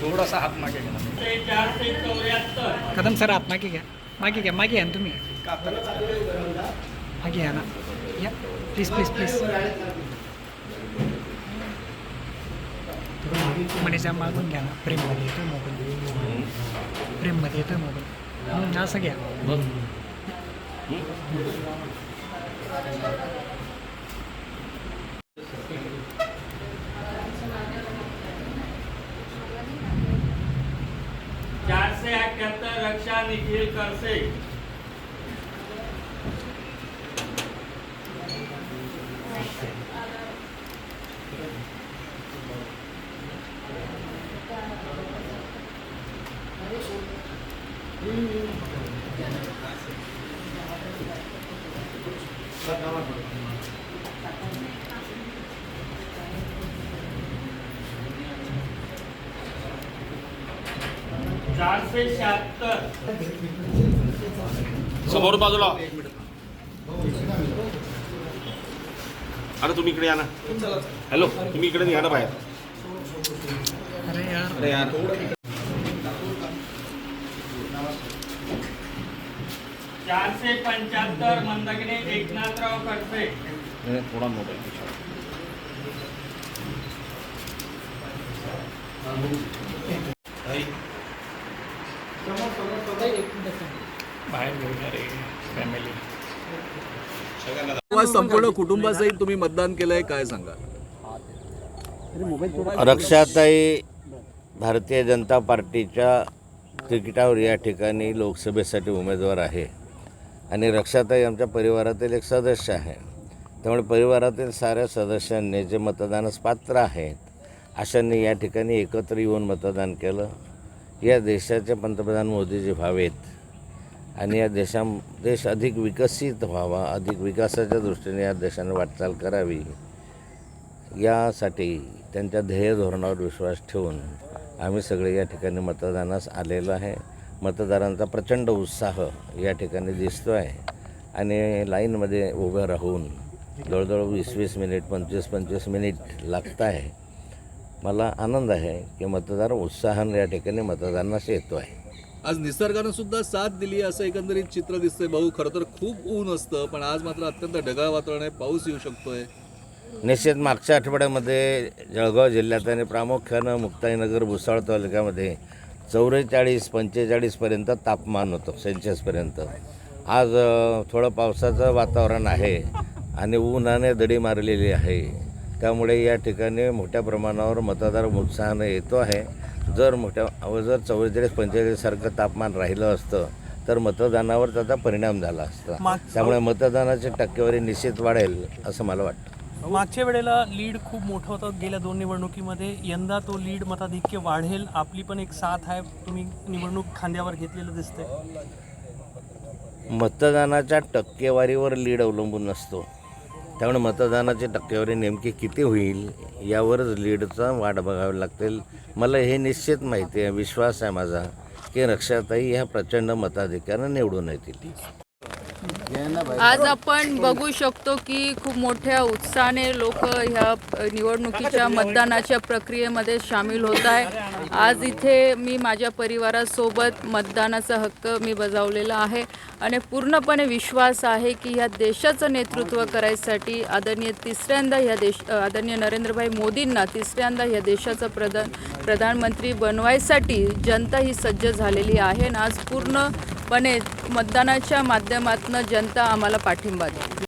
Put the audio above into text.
थोडासा हात मागे घ्या. कदम सर हात मागे घ्या. मागे घ्या मागे घ्या ना तुम्ही. मागे घ्या ना. या. प्लीज प्लीज प्लीज मनीचा मागून घ्या ना. फ्रेममध्ये येतोय मोबाईल. फ्रेममध्ये येतोय मोबाईल. असं घ्या. કરતા રક્ષા નિખિલ કરશે Thank you. चारशे शहात्तर. समोर बाजूला. अरे तुम्ही इकडे या ना. हॅलो तुम्ही इकडे या ना बाहेर. अरे यार. अरे यार चारशे पंच्याहत्तर मंदगिरी एकनाथराव खडसे थोडा मोबाईल बाहेर फॅमिली संपूर्ण कुटुंबासहित तुम्ही मतदान केलंय काय सांगा रक्षाताई भारतीय जनता पार्टीच्या तिकिटावर या ठिकाणी लोकसभेसाठी उमेदवार आहे. आणि रक्षाताई आमच्या परिवारातील एक सदस्य आहे. त्यामुळे परिवारातील साऱ्या सदस्यांनी जे मतदानास पात्र आहेत अशांनी या ठिकाणी एकत्र येऊन मतदान केलं. या देशाचे पंतप्रधान मोदीजी व्हावेत आणि या देशा देश अधिक विकसित व्हावा अधिक विकासाच्या दृष्टीने या देशाने वाटचाल करावी यासाठी त्यांच्या ध्येय धोरणावर विश्वास ठेवून आम्ही सगळे या ठिकाणी मतदानास आलेलो आहे. मतदारांचा प्रचंड उत्साह या ठिकाणी दिसतो आहे आणि लाईनमध्ये उभं राहून जवळजवळ वीस वीस मिनिट पंचवीस पंचवीस मिनिट लागत आहे मला आनंद आहे की मतदार उत्साहानं या ठिकाणी मतदानास येतो आहे. आज निसर्गानं सुद्धा साथ दिली असं एकंदरीत चित्र दिसतंय. भाऊ खरं तर खूप ऊन असतं पण आज मात्र अत्यंत ढगाळ वातावरण आहे. पाऊस येऊ शकतोय. निश्चित मागच्या आठवड्यामध्ये जळगाव जिल्ह्यात आणि प्रामुख्यानं मुक्ताईनगर भुसावळ तालुक्यामध्ये चौवेचाळीस पंचेचाळीसपर्यंत तापमान होतं सेल्सिअसपर्यंत आज थोडं पावसाचं वातावरण आहे आणि उन्हाने दडी मारलेली आहे. त्यामुळे या ठिकाणी मोठ्या प्रमाणावर मतदार उत्साहानं येतो आहे. जर मोठ्या जर चव्वेचाळीस पंचेचाळीससारखं तापमान राहिलं असतं तर मतदानावर त्याचा परिणाम झाला असता. त्यामुळे मतदानाची टक्केवारी निश्चित वाढेल असं मला वाटतं. मागच्या वेळेला लीड खूप मोठं होतं. गेल्या दोन निवडणुकीमध्ये यंदा तो लीड मताधिक्य वाढेल. आपली पण एक साथ आहे. तुम्ही निवडणूक खांद्यावर घेतलेलं दिसतंय. मतदानाच्या टक्केवारीवर लीड अवलंबून नसतो. त्यामुळे मतदानाची टक्केवारी नेमकी किती होईल यावरच लीडचा वाट बघावी लागतील. मला हे निश्चित माहिती आहे विश्वास आहे माझा की रक्षाताई ह्या प्रचंड मताधिकारानं निवडून येतील. आज आपण बघू शकतो की खूप मोठ्या उत्साहाने लोक ह्या निवडणुकीच्या मतदानाच्या प्रक्रियेमध्ये सामील होत आहे. आज इथे मी माझ्या परिवारासोबत मतदानाचा हक्क मी बजावलेला आहे आणि पूर्णपणे विश्वास आहे की ह्या देशाचं नेतृत्व करायसाठी आदरणीय तिसऱ्यांदा ह्या देश आदरणीय नरेंद्रभाई मोदींना तिसऱ्यांदा ह्या देशाचं प्रधान प्रधानमंत्री बनवायसाठी जनता ही सज्ज झालेली आहे आणि आज पूर्ण पण मतदानाच्या माध्यमातून जनता आम्हाला पाठिंबा देईल.